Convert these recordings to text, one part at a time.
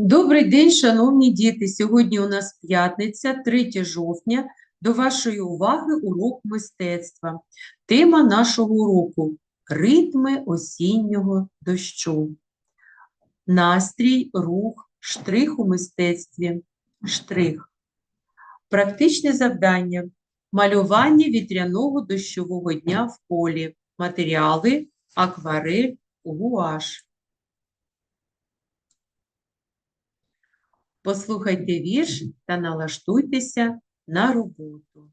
Добрий день, шановні діти! Сьогодні у нас п'ятниця, 3 жовтня. До вашої уваги урок мистецтва. Тема нашого уроку – ритми осіннього дощу. Настрій, рух, штрих у мистецтві. Штрих. Практичне завдання. Малювання вітряного дощового дня в полі. Матеріали, акварель, гуаш. Послухайте вірш та налаштуйтеся на роботу.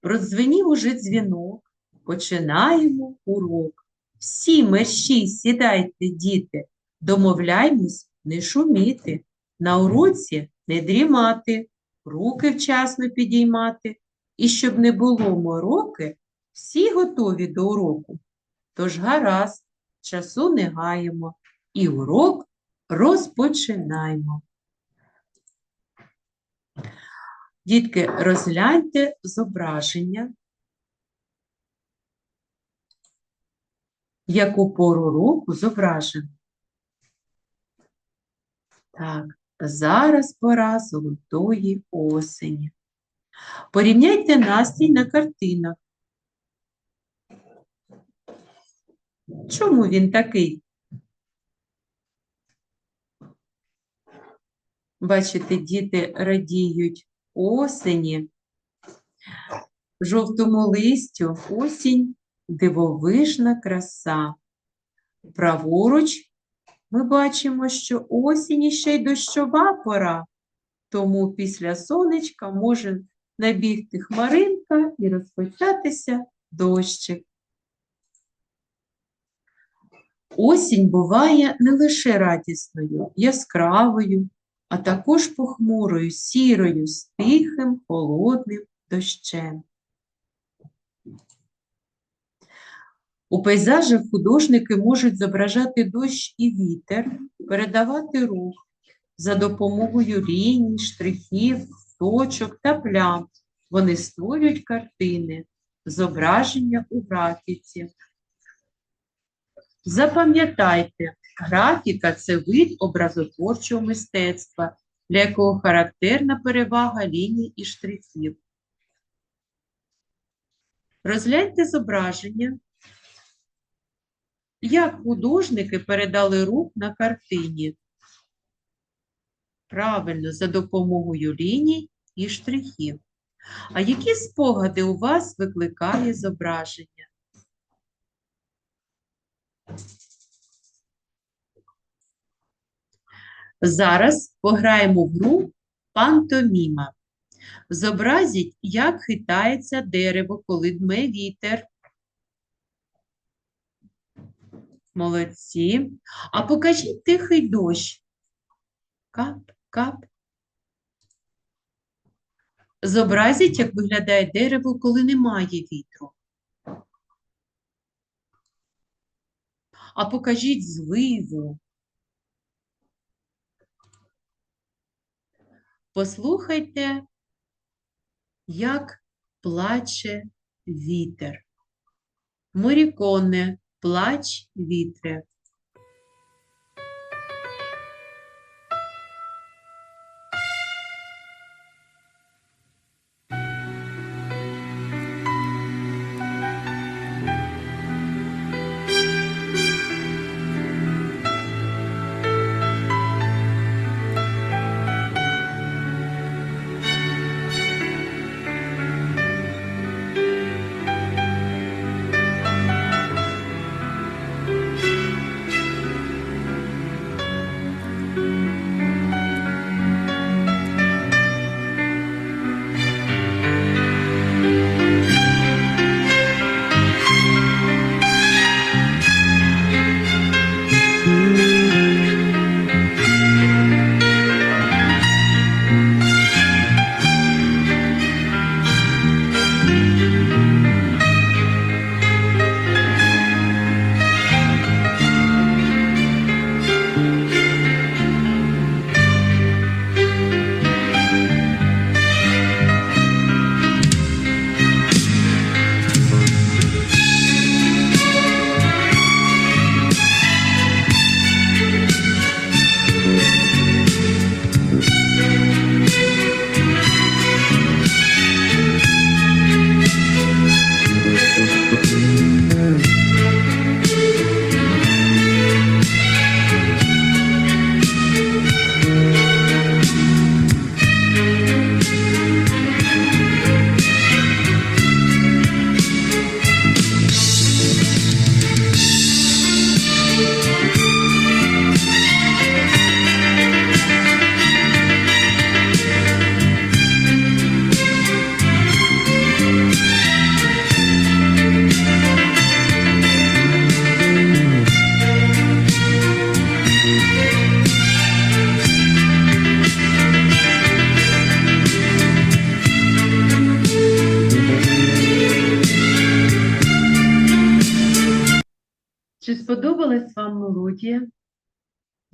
Продзвенів уже дзвінок, починаємо урок. Всі мерщій сідайте, діти, домовляймось не шуміти, на уроці не дрімати, руки вчасно підіймати, і щоб не було мороки, всі готові до уроку. Тож гаразд, часу не гаємо, і урок розпочинаємо. Дітки, розгляньте зображення. Яку пору року зображено? Так, зараз пора золотої осені. Порівняйте настрій на картинах. Чому він такий? Бачите, діти радіють осені, жовтому листю, осінь, дивовижна краса. Праворуч ми бачимо, що осінь ще й дощова пора, тому після сонечка може набігти хмаринка і розпочатися дощик. Осінь буває не лише радісною, яскравою, а також похмурою, сірою, з тихим, холодним дощем. У пейзажах художники можуть зображати дощ і вітер, передавати рух за допомогою ліній, штрихів, точок та плям. Вони створюють картини, зображення у графіці. Запам'ятайте, графіка це вид образотворчого мистецтва, для якого характерна перевага ліній і штрихів. Розгляньте зображення, як художники передали рух на картині. Правильно, за допомогою ліній і штрихів. А які спогади у вас викликає зображення? Зараз пограємо в гру пантоміма. Зобразіть, як хитається дерево, коли дме вітер. Молодці. А покажіть тихий дощ. Кап, кап. Зобразіть, як виглядає дерево, коли немає вітру. А покажіть звиву. Послухайте, як плаче вітер. Моріконе, плач вітре.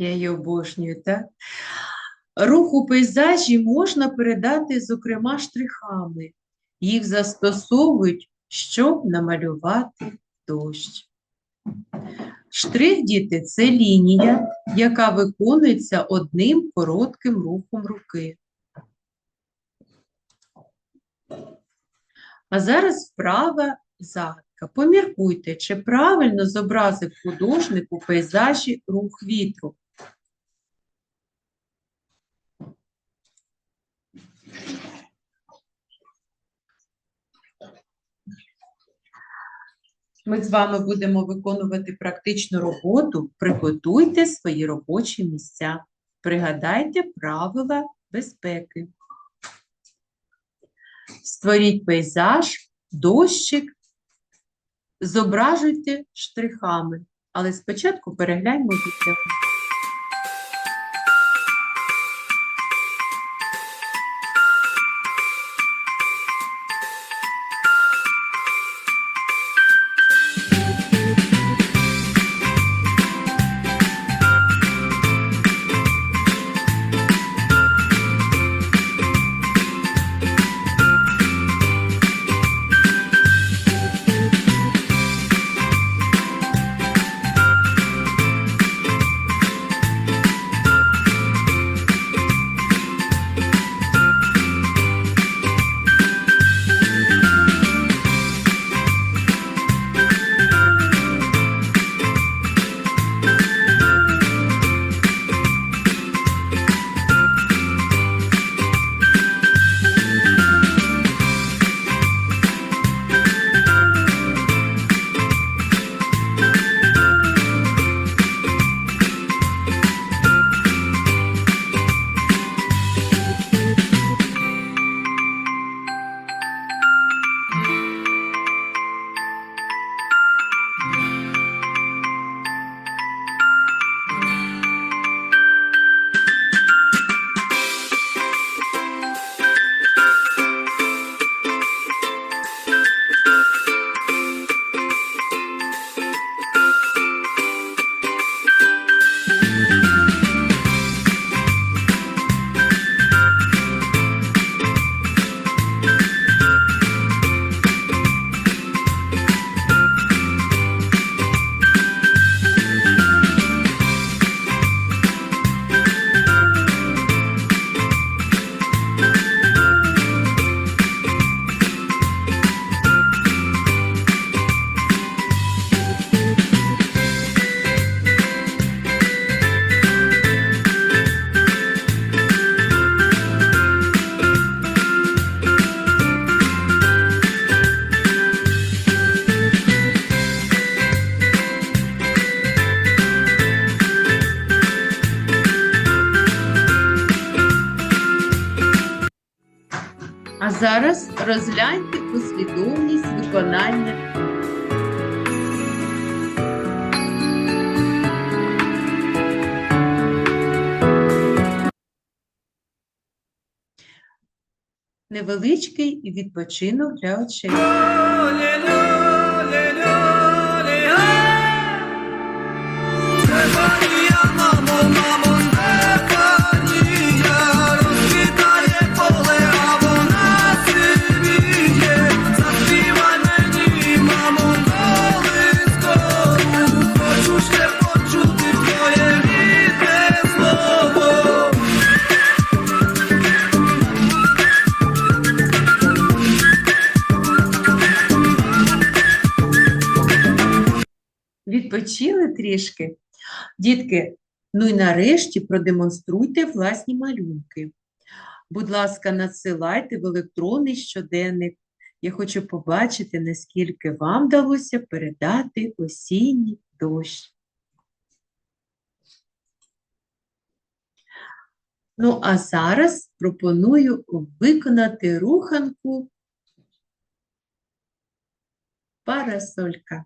Я її обожнюю, так? Рух у пейзажі можна передати, зокрема, штрихами. Їх застосовують, щоб намалювати дощ. Штрих, діти, це лінія, яка виконується одним коротким рухом руки. А зараз вправа загадка. Поміркуйте, чи правильно зобразив художник у пейзажі рух вітру. Ми з вами будемо виконувати практичну роботу. Приготуйте свої робочі місця. Пригадайте правила безпеки. Створіть пейзаж, дощик, зображуйте штрихами. Але спочатку перегляньмо відео. Зараз розгляньте послідовність виконання. Невеличкий відпочинок для очей. Стефанія, Відпочили трішки. Дітки, ну і нарешті продемонструйте власні малюнки. Будь ласка, надсилайте в електронний щоденник. Я хочу побачити, наскільки вам вдалося передати осінній дощ. Ну, а зараз пропоную виконати руханку парасолька.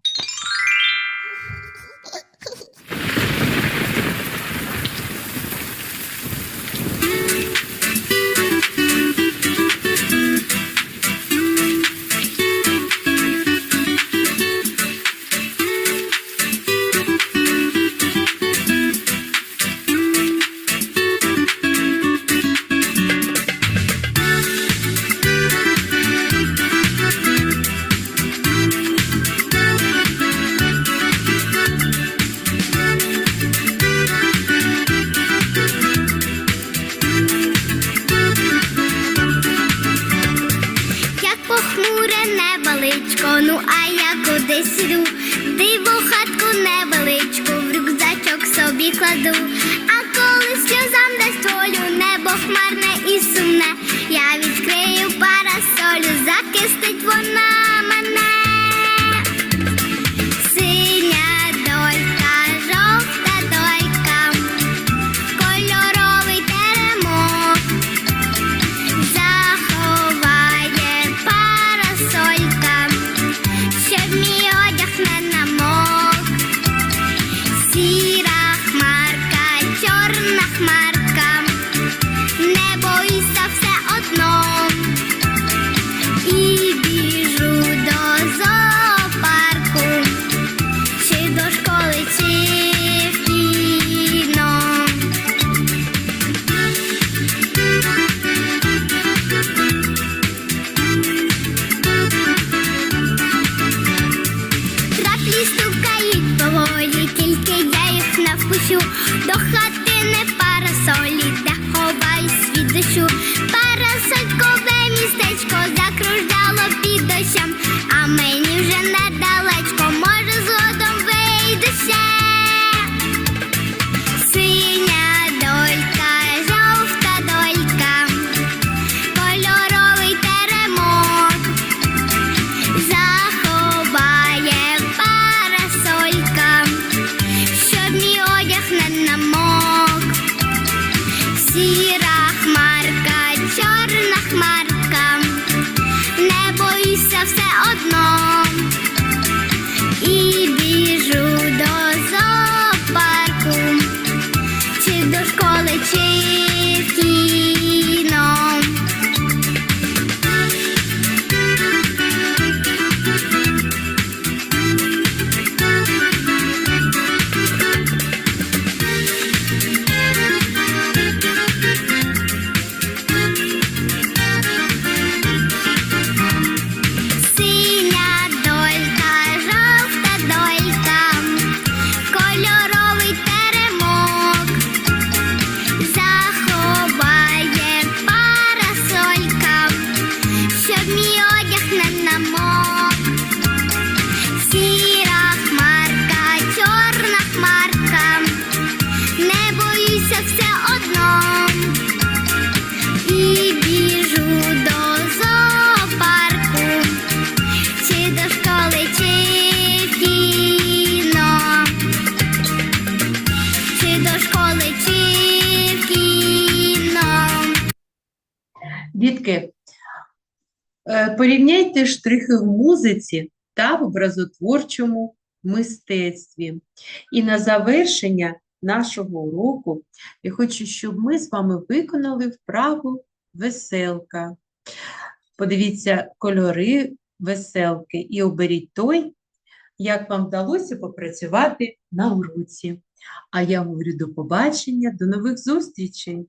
Порівняйте штрихи в музиці та в образотворчому мистецтві. І на завершення нашого уроку я хочу, щоб ми з вами виконали вправу веселка. Подивіться кольори веселки і оберіть той, як вам вдалося попрацювати на уроці. А я говорю до побачення, до нових зустрічей!